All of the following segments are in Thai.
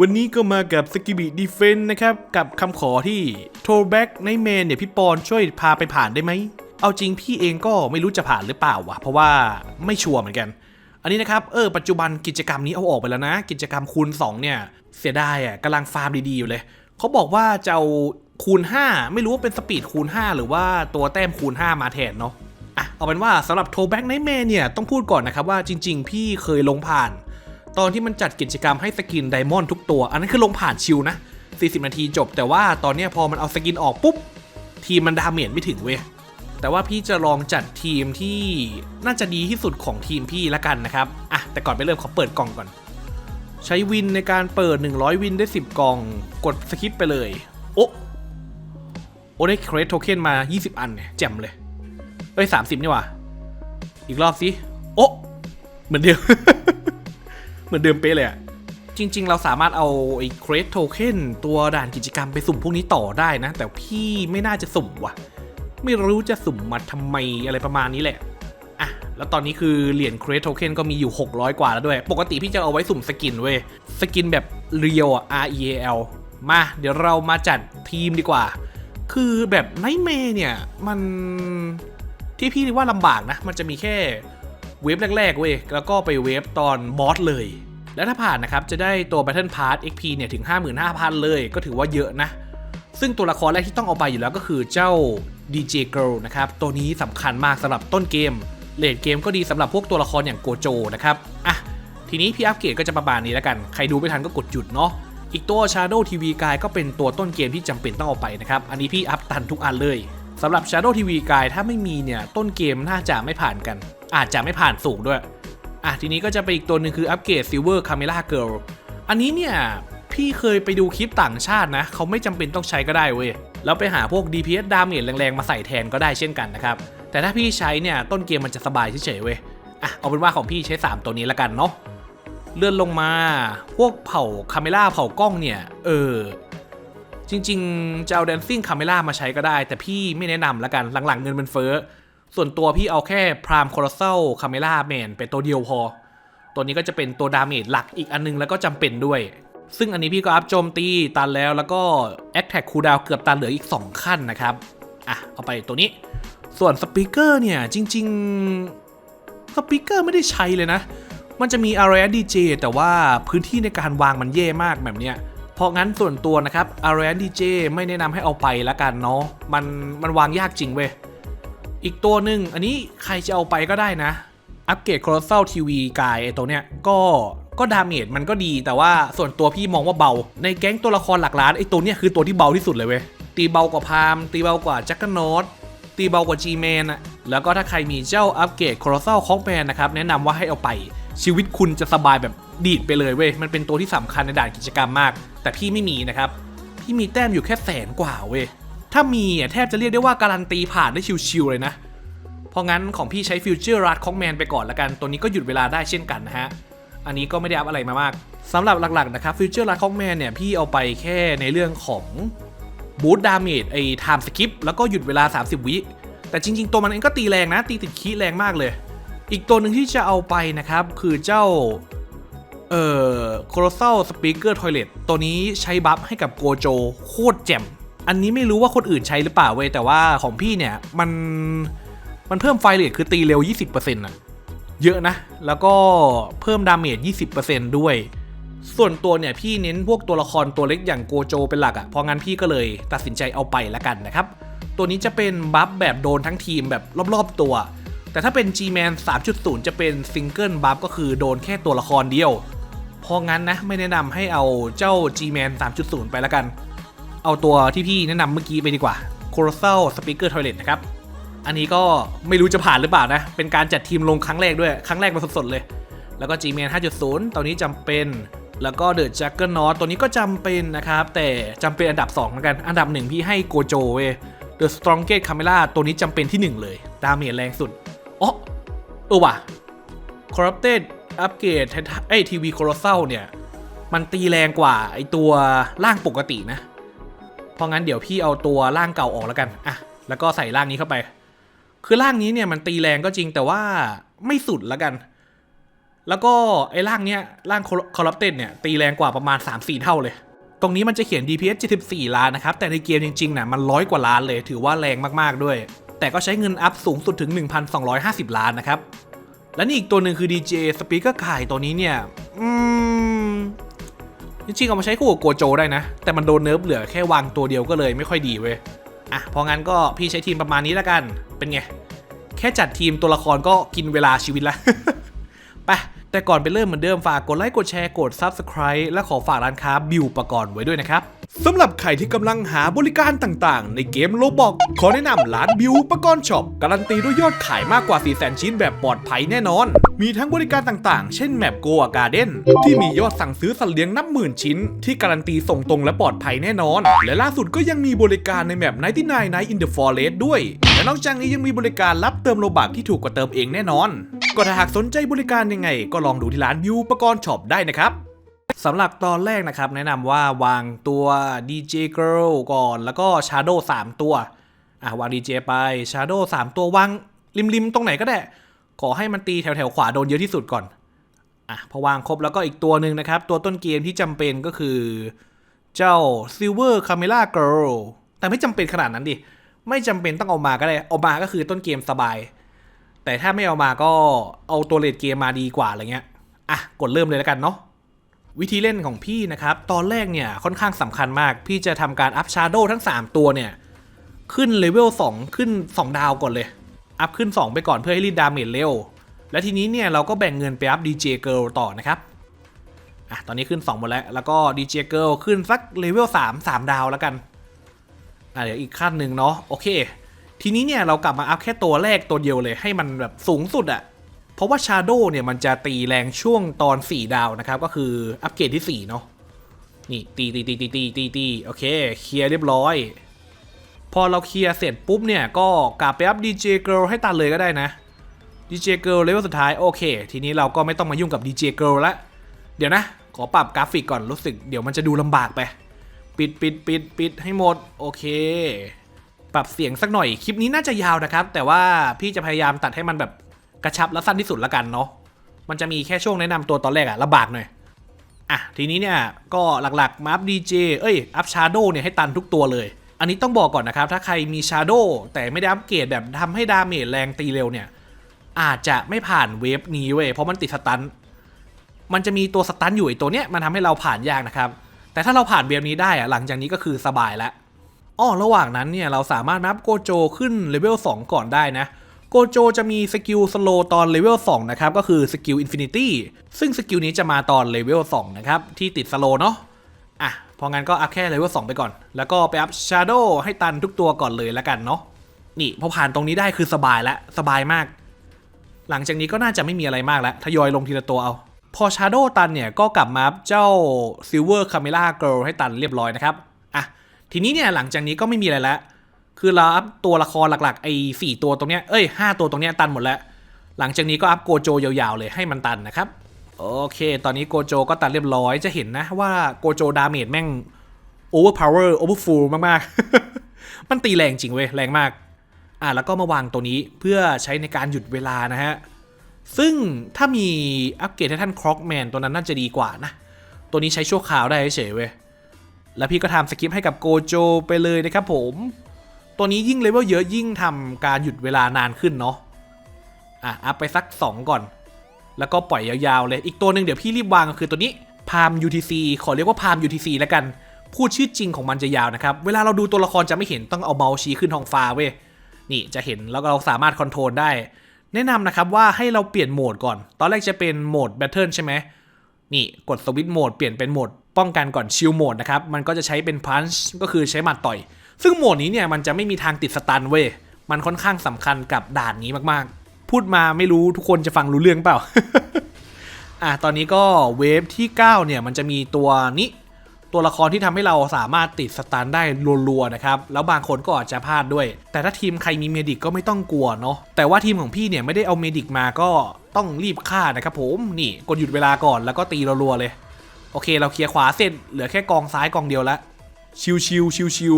วันนี้ก็มากับสกิบิดีเฟนนะครับ กับคำขอที่โทรแบ็กในเมนเนี่ยพี่ปอนช่วยพาไปผ่านได้ไหม เอาจริงพี่เองก็ไม่รู้จะผ่านหรือเปล่าวะ เพราะว่าไม่ชัวร์เหมือนกัน อันนี้นะครับ เออ ปัจจุบันกิจกรรมนี้เอาออกไปแล้วนะ กิจกรรมคูณ 2 เนี่ย เสียดายอะกำลังฟาร์มดีๆอยู่เลย เขาบอกว่าจะเอาคูณ 5 ไม่รู้ว่าเป็นสปีดคูณ 5 หรือว่าตัวแต้มคูณ 5 มาแทนเนาะอะเอาเป็นว่าสำหรับโทแบ็กไนท์แมนเนี่ยต้องพูดก่อนนะครับว่าจริง ๆ พี่เคยลงผ่าน ตอนที่มันจัดกิจกรรมให้สกินไดมอนด์ทุกตัว อันนั้นคือลงผ่านชิวนะ 40 นาทีจบ แต่ว่าตอนนี้พอมันเอาสกินออกปุ๊บ ทีมมันดาเมจไม่ถึงเว้ยแต่ว่าพี่จะลองจัดทีมที่น่าจะดีที่สุดของทีมพี่ละกันนะครับอะแต่ก่อนไปเริ่มขอเปิดกล่องก่อน ใช้วินในการเปิด 100 วินได้ 10 กล่อง กดสคิปไปเลย โอ้โอ้ได้เครดโทเค็นมา 20 อันเนี่ยแจ่มเลยเอ้ย30 นี่หว่าอีกรอบสิโอ้เหมือนเดิม มือนเดิมเป๊ะเลยอะจริง ๆ เราสามารถเอาไอ้เครดโทเค็นตัวด่านกิจกรรมไปสุ่มพวกนี้ต่อได้นะ แต่พี่ไม่น่าจะสุ่มว่ะ ไม่รู้จะสุ่มมาทำไมอะไรประมาณนี้แหละอะแล้วตอนนี้คือเหรียญเครดโทเค็นก็มีอยู่ 600 กว่าแล้วด้วย ปกติพี่จะเอาไว้สุ่มสกินเว้ย สกินแบบเรียวอะ R E A L มา เดี๋ยวเรามาจัดทีมดีกว่า คือแบบไนท์เมย์เนี่ย มันที่พี่ว่าลำบากนะ มันจะมีแค่ เวฟแรกๆเว้ยแล้วก็ไปเวฟตอนบอสเลย แล้วถ้าผ่านนะครับ จะได้ตัว Battle Pass XP เนี่ยถึง 55,000 เลย ก็ถือว่าเยอะนะ ซึ่งตัวละครแรกที่ต้องเอาไปอยู่แล้วก็คือเจ้า DJ Girl นะครับ ตัวนี้สำคัญมากสำหรับต้นเกมเลดเกมก็ดีสำหรับพวกตัวละครอย่างโกโจนะครับอะทีนี้พี่อัปเกรดก็จะประมาณนี้แล้วกัน ใครดูไม่ทันก็กดหยุดเนาะอีกตัว Shadow TV Guide ก็เป็นตัวต้นเกมที่จำเป็นต้องเอาไปนะครับ อันนี้พี่อัพตันทุกอันเลย สำหรับ Shadow TV Guide ถ้าไม่มีเนี่ย ต้นเกมน่าจะไม่ผ่านกัน อาจจะไม่ผ่านสูงด้วย อะ ทีนี้ก็จะไปอีกตัวหนึ่งคืออัปเกรด Silver Camera Girl อันนี้เนี่ย พี่เคยไปดูคลิปต่างชาตินะ เขาไม่จำเป็นต้องใช้ก็ได้เว้ย แล้วไปหาพวก DPS ดาเมจแรงๆ มาใส่แทนก็ได้เช่นกันนะครับ แต่ถ้าพี่ใช้เนี่ย ต้นเกมมันจะสบายเฉยๆเว้ย อะ เอาเป็นว่าของพี่ใช้ 3 ตัวนี้ละกันเนาะ เลื่อนลงมา พวกเผาคาเมล่าเผากล้องเนี่ย เออ จริง ๆ จะเอา Dancing Camera มาใช้ก็ได้ แต่พี่ไม่แนะนำละกันหลังๆเงินมันเฟ้อ ส่วนตัวพี่เอาแค่ Prime Colossal Camera Man เป็นตัวเดียวพอ ตัวนี้ก็จะเป็นตัวดาเมจหลักอีกอันนึงแล้วก็จำเป็นด้วย ซึ่งอันนี้พี่ก็อัพโจมตีตันแล้วแล้วก็ Attack Cooldown เกือบตันเหลืออีก 2 ขั้นนะครับอะเอาไปตัวนี้ ส่วนสปีกเกอร์เนี่ยจริง ๆ สปีกเกอร์ไม่ได้ใช้เลยนะ มันจะมี RS DJ แต่ว่าพื้นที่ในการวางมันแย่มากแบบเนี้ย เพราะงั้นส่วนตัวนะครับ Area DJ ไม่แนะนำให้เอาไปละกันเนาะมันมันวางยากจริงเว้ย อีกตัวหนึ่งอันนี้ใครจะเอาไปก็ได้นะ อัปเกรด Colossal TV กายไอตัวเนี้ยก็ก็ดาเมจมันก็ดีแต่ว่าส่วนตัวพี่มองว่าเบา ในแก๊งตัวละครหลักล้านไอตัวเนี้ยคือตัวที่เบาที่สุดเลยเว้ย ตีเบากว่าพามตีเบากว่าจักรนอตตีเบากว่า G-Man อะแล้วก็ถ้าใครมีเจ้าอัปเกรด Colossal ของแมนนะครับแนะนำว่าให้เอาไปชีวิตคุณจะสบายแบบ ดีดไปเลยเว้ย มันเป็นตัวที่สำคัญในด่านกิจกรรมมาก แต่พี่ไม่มีนะครับ พี่มีแต้มอยู่แค่แสนกว่าเว้ย ถ้ามีอะแทบจะเรียกได้ว่าการันตีผ่านได้ชิวๆเลยนะ เพราะงั้นของพี่ใช้ฟิวเจอร์รัดของแมนไปก่อนละกัน ตัวนี้ก็หยุดเวลาได้เช่นกันนะฮะ อันนี้ก็ไม่ได้อัพอะไรมามากสำหรับหลักๆนะครับฟิวเจอร์รัดของแมนเนี่ยพี่เอาไปแค่ในเรื่องของบูตดาเมจไอ้ไทม์สกิปแล้วก็หยุดเวลา 30 วิแต่จริง ๆ ตัวมันเองก็ตีแรงนะ ตีติดคีแรงมากเลย อีกตัวหนึ่งที่จะเอาไปนะครับ คือเจ้า เอ่อ Colossal Speaker Toilet ตัวนี้ใช้บัฟให้กับโกโจโคตรแจ่ม อันนี้ไม่รู้ว่าคนอื่นใช้หรือเปล่าเว้ย แต่ว่าของพี่เนี่ย มัน มันเพิ่มไฟเรทคือตีเร็ว 20%อะเยอะนะ แล้วก็เพิ่มดาเมจ 20%ด้วย ส่วนตัวเนี่ย พี่เน้นพวกตัวละครตัวเล็กอย่างโกโจเป็นหลักอะ่ะ เพราะงั้นพี่ก็เลยตัดสินใจเอาไปละกันนะครับ ตัวนี้จะเป็นบัฟแบบโดนทั้งทีมแบบรอบๆตัว แต่ถ้าเป็น G-Man 3.0 จะเป็นซิงเกิลบัฟก็คือโดนแค่ตัวละครเดียว เพราะงั้นนะไม่แนะนำให้เอาเจ้า G-Man 3.0 ไปละกัน เอาตัวที่พี่แนะนำเมื่อกี้ไปดีกว่า Colossal Speaker Toilet นะครับ อันนี้ก็ไม่รู้จะผ่านหรือเปล่านะ เป็นการจัดทีมลงครั้งแรกด้วย ครั้งแรกมาสดๆเลย แล้วก็ G-Man 5.0ตัวนี้จำเป็นแล้วก็ The Juggernaut ตัวนี้ก็จำเป็นนะครับ แต่จำเป็นอันดับ2เหมือนกัน อันดับ 1 พี่ให้โกโจเว้ย The Strongest Camera ตัวนี้จำเป็นที่ 1 เลย ดาเมจแรงสุด อ๋อเออว่ะ Corrupted Upgrade ไอ้ทีวี Colossal เนี่ย มันตีแรงกว่าไอตัวร่างปกตินะ เพราะงั้นเดี๋ยวพี่เอาตัวร่างเก่าออกแล้วกัน อะ แล้วก็ใส่ร่างนี้เข้าไป คือร่างนี้เนี่ยมันตีแรงก็จริงแต่ว่าไม่สุดแล้วกัน แล้วก็ไอ้ร่างเนี้ยร่างคอร์รัปเต็ดเนี่ยตีแรงกว่าประมาณ 3-4 เท่าเลย ตรงนี้มันจะเขียน DPS 74 ล้านนะครับ แต่ในเกมจริงๆน่ะมันร้อยกว่าล้านเลย ถือว่าแรงมากๆด้วย แต่ก็ใช้เงินอัพสูงสุดถึง 1,250 ล้านนะครับ และนี่อีกตัวหนึ่งคือ DJ Speaker ไข่ตัวนี้เนี่ย อืม จริงๆเอามาใช้คู่กับโกโจได้นะ แต่มันโดนเนิร์ฟเหลือแค่วางตัวเดียวก็เลยไม่ค่อยดีเว้ย อะ พองั้นก็พี่ใช้ทีมประมาณนี้แล้วกัน เป็นไง แค่จัดทีมตัวละครก็กินเวลาชีวิตละ แต่ก่อนไปเริ่มเหมือนเดิมฝากกดไลค์กดแชร์กด Subscribe และขอฝากร้านค้าบิวประกรณ์ไว้ด้วยนะครับสำหรับใครที่กำลังหาบริการต่างๆ ในเกมโลบอกขอแนะนำร้านบิวประกรณ์ช็อปการันตีด้วยยอดขายมากกว่า 4 0 0 0 0 ชิ้นแบบปลอดภัยแน่นอน มีทั้งบริการต่างๆ เช่นแมปโกอาการ์เด้นที่มียอดสั่งซื้อสัตว์เลี้ยงนับหมื่นชิ้น ที่การันตีส่งตรงและปลอดภัยแน่นอน และล่าสุดก็ยังมีบริการในแมป99 Night in the Forest ด้วยและนอกจากนี้ยังมีบริการรับเติมโลบักที่ถูกกว่าเติมเองแน่นอน ก็ถ้าหากสนใจบริการยังไง ก็ลองดูที่ร้านบิวประกรณ์ช็อปได้นะครับสำหรับตอนแรกนะครับ แนะนำว่าวางตัว DJ Girl ก่อน แล้วก็ Shadow 3 ตัว อะ วาง DJ ไป Shadow 3 ตัววางริมๆ ตรงไหนก็ได้ ขอให้มันตีแถวๆ ขวาโดนเยอะที่สุดก่อน อะ พอวางครบแล้วก็อีกตัวหนึ่งนะครับ ตัวต้นเกมที่จำเป็นก็คือ เจ้า Silver Camera Girl แต่ไม่จำเป็นขนาดนั้นดิ ไม่จำเป็นต้องเอามาก็ได้ เอามาก็คือต้นเกมสบาย แต่ถ้าไม่เอามาก็เอาตัวเลดเกมมาดีกว่าอะไรเงี้ย อะ กดเริ่มเลยแล้วกันเนาะ วิธีเล่นของพี่นะครับ ตอนแรกเนี่ยค่อนข้างสำคัญมาก พี่จะทำการอัพชาร์โดทั้ง 3 ตัวเนี่ย ขึ้นเลเวล2ขึ้น 2 ดาวก่อนเลย อัพขึ้น 2 ไปก่อนเพื่อให้รีดดาเมจเร็ว และทีนี้เนี่ยเราก็แบ่งเงินไปอัพ DJ Girl ต่อนะครับ อะ ตอนนี้ขึ้น 2 หมดแล้ว แล้วก็ DJ Girl ขึ้นสักเลเวล3 3 ดาวแล้วกัน อะเดี๋ยวอีกขั้นหนึ่งเนาะ โอเค ทีนี้เนี่ยเรากลับมาอัพแค่ตัวแรกตัวเดียวเลยให้มันแบบสูงสุดอะเพราะว่า Shadow เนี่ยมันจะตีแรงช่วงตอน 4 ดาวนะครับ ก็คืออัปเกรดที่ 4 เนาะนี่ตีตีตีตีตีตีตีโอเคเคลียร์เรียบร้อย พอเราเคลียร์เสร็จปุ๊บเนี่ย ก็กลับไปอัพ DJ Girl ให้ตันเลยก็ได้นะ DJ Girl เลเวลสุดท้าย โอเค ทีนี้เราก็ไม่ต้องมายุ่งกับ DJ Girl ละ เดี๋ยวนะ ขอปรับกราฟิกก่อนรู้สึกเดี๋ยวมันจะดูลำบากไป ปิดปิดปิดปิดให้หมด โอเค ปรับเสียงสักหน่อย คลิปนี้น่าจะยาวนะครับ แต่ว่าพี่จะพยายามตัดให้มันแบบกระชับและสั้นที่สุดละกันเนาะ มันจะมีแค่ช่วงแนะนำตัวตอนแรกอะลำบากหน่อย อะ ทีนี้เนี่ยก็หลักๆมาอัพดีเจเอ้ย อัพชาร์โดเนี่ยให้ตันทุกตัวเลย อันนี้ต้องบอกก่อนนะครับ ถ้าใครมีชาร์โดแต่ไม่ได้อัพเกรดแบบทำให้ดาเมจแรงตีเร็วเนี่ย อาจจะไม่ผ่านเวฟนี้เว้ย เพราะมันติดสตัน มันจะมีตัวสตันอยู่ไอตัวเนี้ยมันทำให้เราผ่านยากนะครับ แต่ถ้าเราผ่านเวฟนี้ได้อะหลังจากนี้ก็คือสบายแล้ว อ้อระหว่างนั้นเนี่ยเราสามารถนับโกโจขึ้นเลเวล2 ก่อนได้นะโกโจจะมีสกิลสโลตอนเลเวล2นะครับก็คือสกิลอินฟินิตี้ซึ่งสกิลนี้จะมาตอนเลเวล2นะครับที่ติดสโลเนาะอะพราะงั้นก็อัพแค่เลเวล2ไปก่อน แล้วก็ไปอัพชาร์โดให้ตันทุกตัวก่อนเลยแล้วกันเนาะนี่พอผ่านตรงนี้ได้คือสบายแล้วสบายมาก หลังจากนี้ก็น่าจะไม่มีอะไรมากแล้วทยอยลงทีละตัวเอา พอชาร์โดตันเนี่ยก็กลับมาอัพเจ้า Silver Camera Girl ให้ตันเรียบร้อยนะครับ ทีนี้เนี่ยหลังจากนี้ก็ไม่มีอะไรแล้วคือเราอัพตัวละครหลักๆไอ้สี่ตัวตรงเนี้ยเอ้ยห้าตัวตรงเนี้ยตันหมดแล้ว หลังจากนี้ก็อัพโกโจยาวๆเลยให้มันตันนะครับ โอเค ตอนนี้โกโจก็ตันเรียบร้อยจะเห็นนะว่าโกโจดาเมจแม่ง overpower overfull มากๆ มันตีแรงจริงเว้ยแรงมาก อะแล้วก็มาวางตัวนี้เพื่อใช้ในการหยุดเวลานะฮะ ซึ่งถ้ามีอัปเกรดให้ท่านคร็อกแมนตัวนั้นน่าจะดีกว่านะ ตัวนี้ใช้ชั่วคราวได้เฉยเว้ย แล้วพี่ก็ทำสคริปให้กับโกโจไปเลยนะครับผม ตัวนี้ยิ่งเลเวลเยอะยิ่งทำการหยุดเวลานานขึ้นเนาะ อะอัพไปสัก 2 ก่อน แล้วก็ปล่อยยาวๆเลย อีกตัวหนึ่งเดี๋ยวพี่รีบวางก็คือตัวนี้พาม UTC ขอเรียกว่าพาม UTC แล้วกัน พูดชื่อจริงของมันจะยาวนะครับ เวลาเราดูตัวละครจะไม่เห็นต้องเอาเมาส์ชี้ขึ้นท้องฟ้าเว้ย นี่จะเห็นแล้วเราสามารถคอนโทรลได้ แนะนำนะครับว่าให้เราเปลี่ยนโหมดก่อน ตอนแรกจะเป็นโหมดแบทเทิลใช่ไหมนี่กดสวิตช์โหมดเปลี่ยนเป็นโหมด ป้องกันก่อนชิลโหมดนะครับ มันก็จะใช้เป็นพันช์ก็คือใช้หมัดต่อย ซึ่งโหมดนี้เนี่ยมันจะไม่มีทางติดสตันเว้ย มันค่อนข้างสำคัญกับด่านนี้มากๆ พูดมาไม่รู้ทุกคนจะฟังรู้เรื่องเปล่า อะตอนนี้ก็เวฟที่ 9 เนี่ยมันจะมีตัวนี้ ตัวละครที่ทำให้เราสามารถติดสตันได้รัวๆนะครับ แล้วบางคนก็อาจจะพลาดด้วย แต่ถ้าทีมใครมีเมดิกก็ไม่ต้องกลัวเนาะ แต่ว่าทีมของพี่เนี่ยไม่ได้เอาเมดิกมาก็ต้องรีบฆ่านะครับผม นี่กดหยุดเวลาก่อนแล้วก็ตีรัวๆเลย โอเคเราเคลียร์ขวาเสร็จเหลือแค่กองซ้ายกองเดียวแล้วชิวชิวชิวชิว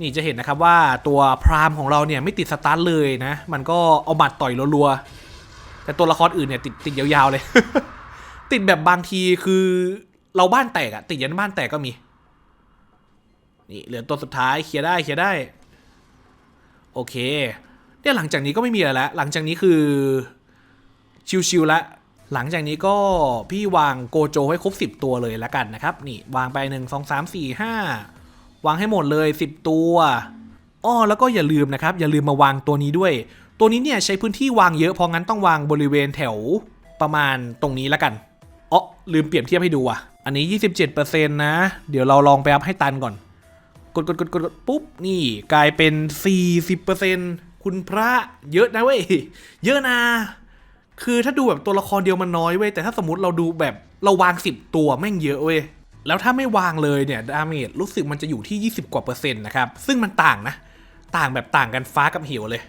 นี่จะเห็นนะครับว่าตัวพรามของเราเนี่ยไม่ติดสตาร์ทเลยนะ มันก็เอาบัตรต่อยรัวๆแต่ตัวละครอื่นเนี่ยติดติดยาวๆเลย ติดแบบบางทีคือเราบ้านแตกอะติดยันบ้านแตกก็มี นี่เหลือตัวสุดท้ายเคลียร์ได้เคลียร์ได้ โอเคเนี่ยหลังจากนี้ก็ไม่มีอะไรแล้วหลังจากนี้คือชิวๆละ หลังจากนี้ก็พี่วางโกโจให้ครบ 10 ตัวเลยแล้วกันนะครับ นี่วางไป 1 2 3 4 5 วางให้หมดเลย 10 ตัวอ้อแล้วก็อย่าลืมนะครับ อย่าลืมมาวางตัวนี้ด้วย ตัวนี้เนี่ยใช้พื้นที่วางเยอะเพราะงั้นต้องวางบริเวณแถวประมาณตรงนี้แล้วกันอ๋อลืมเปรียบเทียบให้ดูอะ อันนี้ 27%นะ เดี๋ยวเราลองไปอัพให้ตันก่อน กดกดกดกดกดปุ๊บ นี่กลายเป็น 40%คุณพระเยอะนะเว้ย เยอะนะ คือถ้าดูแบบตัวละครเดียวมันน้อยเว้ยแต่ถ้าสมมติเราดูแบบเราวาง 10 ตัวแม่งเยอะเว้ยแล้วถ้าไม่วางเลยเนี่ยดาเมจรู้สึกมันจะอยู่ที่ 20 กว่าเปอร์เซ็นต์นะครับ ซึ่งมันต่างนะ ต่างแบบต่างกันฟ้ากับเหวเลย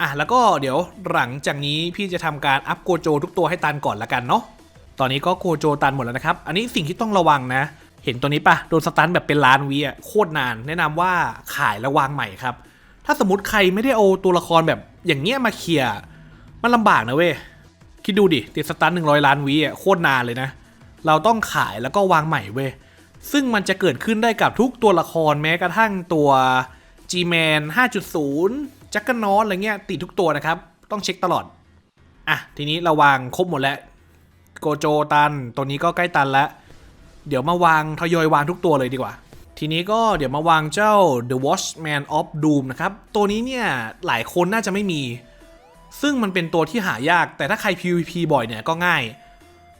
อะแล้วก็เดี๋ยวหลังจากนี้พี่จะทำการอัพโกโจทุกตัวให้ตันก่อนละกันเนาะตอนนี้ก็โกโจตันหมดแล้วนะครับ อันนี้สิ่งที่ต้องระวังนะ เห็นตัวนี้ปะโดนสตันแบบเป็นล้านวิอะโคตรนาน แนะนำว่าขายแล้ววางใหม่ครับ ถ้าสมมติใครไม่ได้เอาตัวละครแบบอย่างเงี้ยมาเคลียร์ มันลำบากนะเว้ย คิดดูดิ ติดสตันหนึ่งร้อยล้านวิอะโคตรนานเลยนะ เราต้องขายแล้วก็วางใหม่เว้ย ซึ่งมันจะเกิดขึ้นได้กับทุกตัวละครแม้กระทั่งตัว G-Man 5.0 จักรนอตอะไรเงี้ย ติดทุกตัวนะครับ ต้องเช็คตลอด อะ ทีนี้เราวางครบหมดแล้ว โกโจตัน ตัวนี้ก็ใกล้ตันแล้ว เดี๋ยวมาวางทยอยวางทุกตัวเลยดีกว่าทีนี้ก็เดี๋ยวมาวางเจ้า The Watchman of Doom นะครับ ตัวนี้เนี่ย หลายคนน่าจะไม่มี ซึ่งมันเป็นตัวที่หายากแต่ถ้าใคร PVP บ่อยเนี่ยก็ง่าย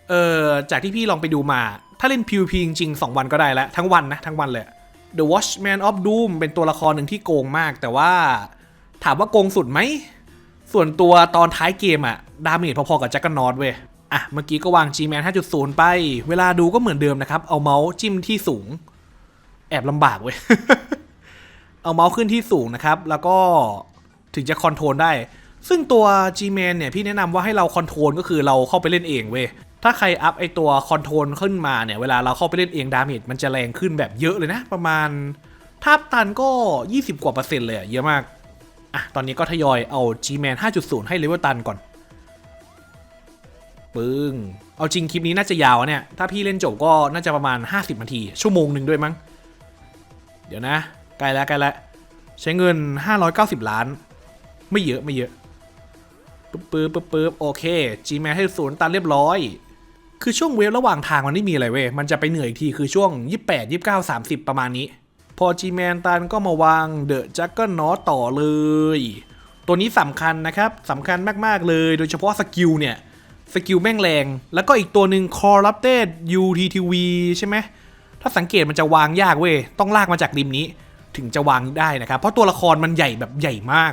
เออจากที่พี่ลองไปดูมา ถ้าเล่น PVP จริงๆ 2 วันก็ได้แล้ว ทั้งวันนะ ทั้งวันเลย The Watchman of Doom เป็นตัวละครหนึ่งที่โกงมาก แต่ว่าถามว่าโกงสุดไหม ส่วนตัวตอนท้ายเกมอะดาเมจพอๆกับแจ็คกันนอตเว้ยอะเมื่อกี้ก็วาง G-Man 5.0 ไป เวลาดูก็เหมือนเดิมนะครับ เอาเมาส์จิ้มที่สูง แอบลำบากเว้ย เอาเมาส์ขึ้นที่สูงนะครับ แล้วก็ถึงจะคอนโทรลได้ ซึ่งตัว G-Man เนี่ยพี่แนะนำว่าให้เราคอนโทรลก็คือเราเข้าไปเล่นเองเว้ยถ้าใครอัพไอตัวคอนโทรลขึ้นมาเนี่ย เวลาเราเข้าไปเล่นเองดาเมจมันจะแรงขึ้นแบบเยอะเลยนะ ประมาณถ้าตันก็ 20 กว่าเปอร์เซ็นต์เลยอะเยอะมาก อะ ตอนนี้ก็ทยอยเอา G-Man 5.0 ให้เลเวลตันก่อน ปึ้ง เอาจริงคลิปนี้น่าจะยาวเนี่ย ถ้าพี่เล่นจบก็น่าจะประมาณ 50 นาที ชั่วโมงหนึ่งด้วยมั้ง เดี๋ยวนะ ใกล้แล้วใกล้แล้วใช้เงิน 590 ล้าน ไม่เยอะไม่เยอะ ปึ๊บปึ๊บปึ๊บปึ๊บโอเค G-Man ให้ศูนย์ตันเรียบร้อย คือช่วงเวฟระหว่างทางมันไม่มีอะไรเว้ย มันจะไปเหนื่อยอีกทีคือช่วง 28 29 30 ประมาณนี้ พอ G-Man ตันก็มาวางเดอะจักเกิลนอต่อเลย ตัวนี้สำคัญนะครับสำคัญมากๆเลย โดยเฉพาะสกิลเนี่ยสกิลแม่งแรง แล้วก็อีกตัวหนึ่ง Corrupted UTTV ใช่ไหม ถ้าสังเกตมันจะวางยากเว้ย ต้องลากมาจากริมนี้ ถึงจะวางได้นะครับ เพราะตัวละครมันใหญ่แบบใหญ่มาก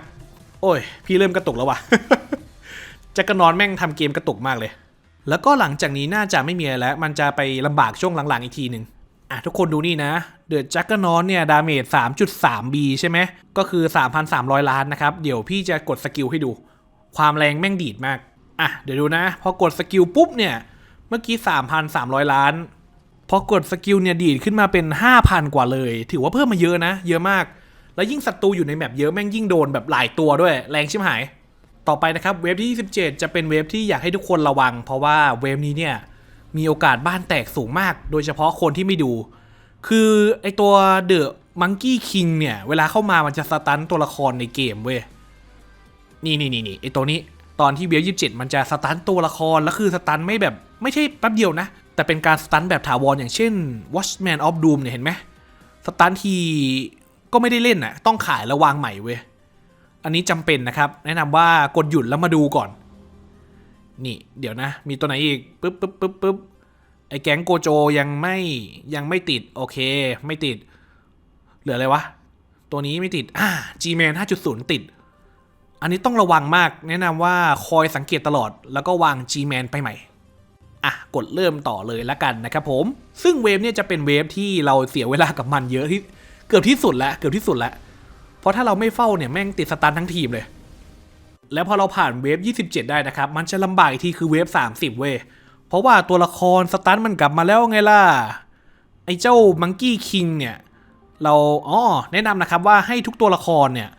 โอ้ย พี่เริ่มกระตุกแล้วว่ะ จักรนอนแม่งทำเกมกระตุกมากเลย แล้วก็หลังจากนี้น่าจะไม่มีอะไรแล้ว มันจะไปลำบากช่วงหลังๆอีกทีหนึ่งอะทุกคนดูนี่นะ เดือดจักรนอนเนี่ยดาเมจ 3.3B ใช่ไหม ก็คือ 3,300 ล้านนะครับ เดี๋ยวพี่จะกดสกิลให้ดู ความแรงแม่งดีดมาก อะ เดี๋ยวดูนะ พอกดสกิลปุ๊บเนี่ย เมื่อกี้ 3,300 ล้าน พอกดสกิลเนี่ยดีดขึ้นมาเป็น 5,000 กว่าเลย ถือว่าเพิ่มมาเยอะนะ เยอะมาก แล้วยิ่งศัตรูอยู่ในแมปเยอะแม่งยิ่งโดนแบบหลายตัวด้วย แรงชิบหาย ต่อไปนะครับเวฟที่ 27 จะเป็นเวฟที่อยากให้ทุกคนระวัง เพราะว่าเวฟนี้เนี่ยมีโอกาสบ้านแตกสูงมาก โดยเฉพาะคนที่ไม่ดู คือไอตัวเดอะมังกี้คิงเนี่ย เวลาเข้ามามันจะสตันตัวละครในเกมเว้ย นี่นี่นี่นี่ไอตัวนี้ตอนที่เวฟ27มันจะสตันตัวละคร แล้วคือสตันไม่แบบไม่ใช่แป๊บเดียวนะ แต่เป็นการสตันแบบถาวรอย่างเช่น Watchman of Doom เนี่ยเห็นไหมสตันทีก็ไม่ได้เล่นน่ะต้องขายแล้ววางใหม่เว้ย อันนี้จำเป็นนะครับ แนะนำว่ากดหยุดแล้วมาดูก่อน นี่ เดี๋ยวนะ มีตัวไหนอีกปึ๊บปึ๊บปึ๊บปึ๊บไอ้แก๊งโกโจยังไม่ยังไม่ติด โอเค ไม่ติด เหลืออะไรวะ ตัวนี้ไม่ติด อ่า Gman 5.0 ติด อันนี้ต้องระวังมาก แนะนำว่าคอยสังเกตตลอด แล้วก็วาง Gman ไปใหม่ อะ กดเริ่มต่อเลยละกันนะครับผม ซึ่งเวฟเนี่ยจะเป็นเวฟที่เราเสียเวลากับมันเยอะที่ เกือบที่สุดแล้ว เกือบที่สุดแล้ว เพราะถ้าเราไม่เฝ้าเนี่ยแม่งติดสตันทั้งทีมเลย แล้วพอเราผ่านเวฟ 27 ได้นะครับ มันจะลำบากอีกทีคือเวฟ 30 เว้ย เพราะว่าตัวละครสตันมันกลับมาแล้วไงล่ะ ไอ้เจ้ามังกี้คิงเนี่ย เราอ๋อแนะนำนะครับว่าให้ทุกตัวละครเนี่ย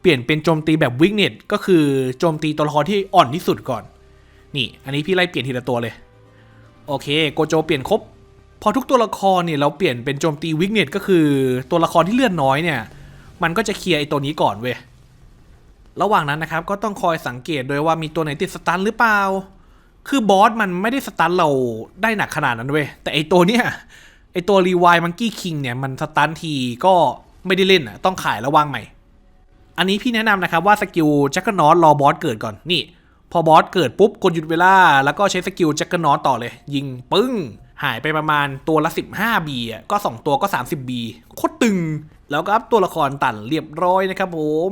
เปลี่ยนเป็นโจมตีแบบวิกเน็ตก็คือโจมตีตัวละครที่อ่อนที่สุดก่อน นี่ อันนี้พี่ไล่เปลี่ยนทีละตัวเลย โอเคโกโจเปลี่ยนครบพอทุกตัวละครเนี่ยเราเปลี่ยนเป็นโจมตีวิกเนตก็คือตัวละครที่เลือนน้อยเนี่ย มันก็จะเคลียร์ไอ้ตัวนี้ก่อนเว้ยระหว่างนั้นนะครับก็ต้องคอยสังเกตโดวยว่ามีตัวไหนติดสตันหรือเปล่า คือบอสมันไม่ได้สตันเราได้หนักขนาดนั้นเว้ยแต่ไอตัวเนี้ยไอตัวรีวายมังกี้คิงเนี่ยมันสตันทีก็ไม่ได้เล่นอะต้องขายระวังใหม่ อันนี้พี่แนะนำนะครับว่าสกิลแจักรนอตรอบอสเกิดก่อนนี่ พอบอสเกิดปุ๊บกดหยุดเวลา แล้วก็ใช้สกิลแจักรนอตต่อเลย ยิงปึ้ง หายไปประมาณตัวละ 15บีอะก็ 2 ตัวก็ 30บีโคตรตึง แล้วก็อัพตัวละครตันเรียบร้อยนะครับผม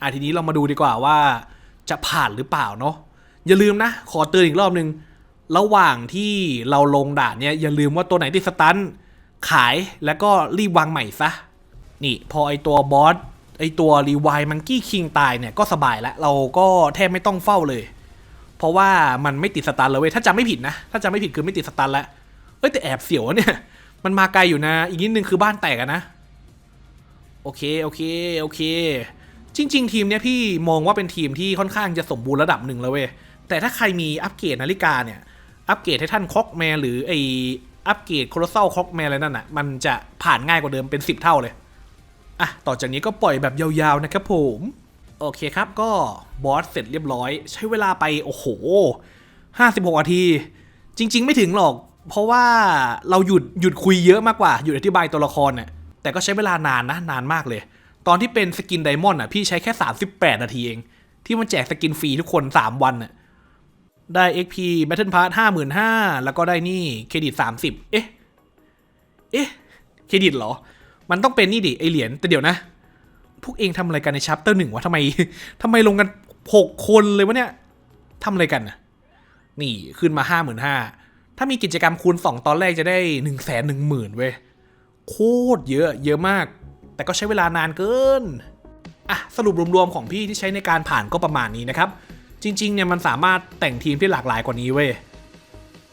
อะทีนี้เรามาดูดีกว่าว่า จะผ่านหรือเปล่าเนาะอย่าลืมนะ ขอเตือนอีกรอบนึงระหว่างที่เราลงด่านเนี่ยอย่าลืมว่าตัวไหนติดสตันขายแล้วก็รีบวางใหม่ซะนี่พอไอตัวบอสไอตัวรีวายมังกี้คิงตายเนี่ยก็สบายแล้วเราก็แทบไม่ต้องเฝ้าเลย เพราะว่ามันไม่ติดสตันเลยเว้ยถ้าจำไม่ผิดนะ ถ้าจำไม่ผิดคือไม่ติดสตันแล้วเอ้ยแต่แอบเสียวเนี่ยมันมาไกลอยู่นะ อีกนิดนึงคือบ้านแตกอะนะ โอเค โอเค โอเค จริง ๆ ทีมเนี้ยพี่มองว่าเป็นทีมที่ค่อนข้างจะสมบูรณ์ระดับหนึ่งแล้วเว้ย แต่ถ้าใครมีอัปเกรดนาฬิกาเนี่ย อัปเกรดให้ท่านคอกแมนหรือไออัปเกรดโคโรเซลคอกแมนอะไรนั่นอะ มันจะผ่านง่ายกว่าเดิมเป็น 10 เท่าเลย อะ ต่อจากนี้ก็ปล่อยแบบยาวๆนะครับผม โอเคครับ ก็บอสเสร็จเรียบร้อย ใช้เวลาไปโอ้โห56นาที จริง ๆ ไม่ถึงหรอก เพราะว่าเราหยุดหยุดคุยเยอะมากกว่า หยุดอธิบายตัวละครเนี่ย แต่ก็ใช้เวลานานนะนานมากเลย ตอนที่เป็นสกินไดมอนด์อะพี่ใช้แค่ 38 นาทีเอง ที่มันแจกสกินฟรีทุกคน 3 วันอะได้ XP Battle Pass 55,000 แล้วก็ได้นี่เครดิต 30 เอ๊ะ เอ๊ะ เครดิตเหรอ มันต้องเป็นนี่ดิ ไอเหรียญ แต่เดี๋ยวนะ พวกเองทำอะไรกันในชัปเตอร์หนึ่งวะทำไมทำไมลงกัน 6 คนเลยวะเนี่ยทำอะไรกันน่ะ นี่ขึ้นมา 55,000 ถ้ามีกิจกรรมคูณ 2 ตอนแรกจะได้ 1 1 0 0 0 0เว้ย โคตรเยอะเยอะมาก แต่ก็ใช้เวลานานเกินอะสรุปรวมๆของพี่ที่ใช้ในการผ่านก็ประมาณนี้นะครับ จริงๆเนี่ยมันสามารถแต่งทีมที่หลากหลายกว่านี้เว้ย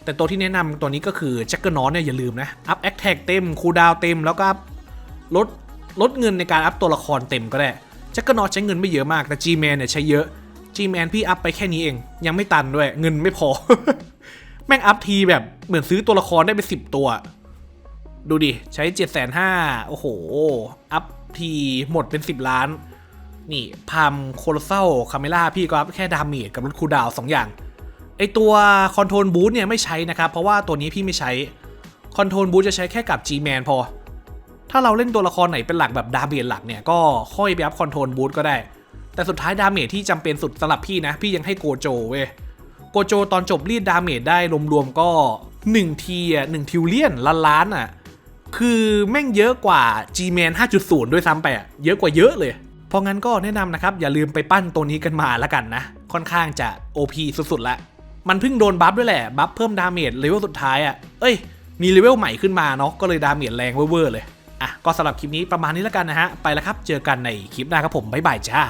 แต่ตัวที่แนะนำตัวนี้ก็คือแจ็คเกอร์นอเนี่ยอย่าลืมนะ อัพแอคแท็กเต็มคูดาวเต็มแล้วก็ลดลดเงินในการอัพตัวละครเต็มก็ได้แจ็คเกอร์นอใช้เงินไม่เยอะมากแต่ G-Man เนี่ยใช้เยอะ G-Man พี่อัพไปแค่นี้เอง ยังไม่ตันด้วย เงินไม่พอ แม่งอัพทีแบบเหมือนซื้อตัวละครได้ไปสิบตัว ดูดิ ใช้7จ็ดแสนห้าโอ้โห อัพทีหมดเป็น 10 ล้าน นี่พามโคโลเซลคาเมล่าพี่ก็อัพแค่ดาเมจกับลดคูดาวน์สองอย่าง ไอตัวคอนโทรลบูทเนี่ยไม่ใช้นะครับ เพราะว่าตัวนี้พี่ไม่ใช้คอนโทรลบูทจะใช้แค่กับ G-Man พอ ถ้าเราเล่นตัวละครไหนเป็นหลักแบบดาเมจหลักเนี่ยก็ค่อยไปอัพคอนโทรลบูทก็ได้ แต่สุดท้ายดาเมจที่จำเป็นสุดสำหรับพี่นะ พี่ยังให้โกโจเว้ยโกโจตอนจบรีดดาเมจได้รวมๆก็1ทีอะ1ทิวเลียนล้านล้านอะ คือแม่งเยอะกว่า G-Man 5.0 ด้วยซ้ำไปอะเยอะกว่าเยอะเลย เพราะงั้นก็แนะนำนะครับ อย่าลืมไปปั้นตัวนี้กันมาล้วกันนะ ค่อนข้างจะ OP สุดๆละ มันเพิ่งโดนบัฟด้วยแหละ บัฟเพิ่มดาเมจเลเวลสุดท้ายอะเอ้ย มีเลเวลใหม่ขึ้นมาเนาะก็เลยดาเมจแรงเวอร์เลยอะก็สำหรับคลิปนี้ประมาณนี้ล้วกันนะฮะไปแล้วครับ เจอกันในคลิปหน้าครับผมบ๊ายบายจ้า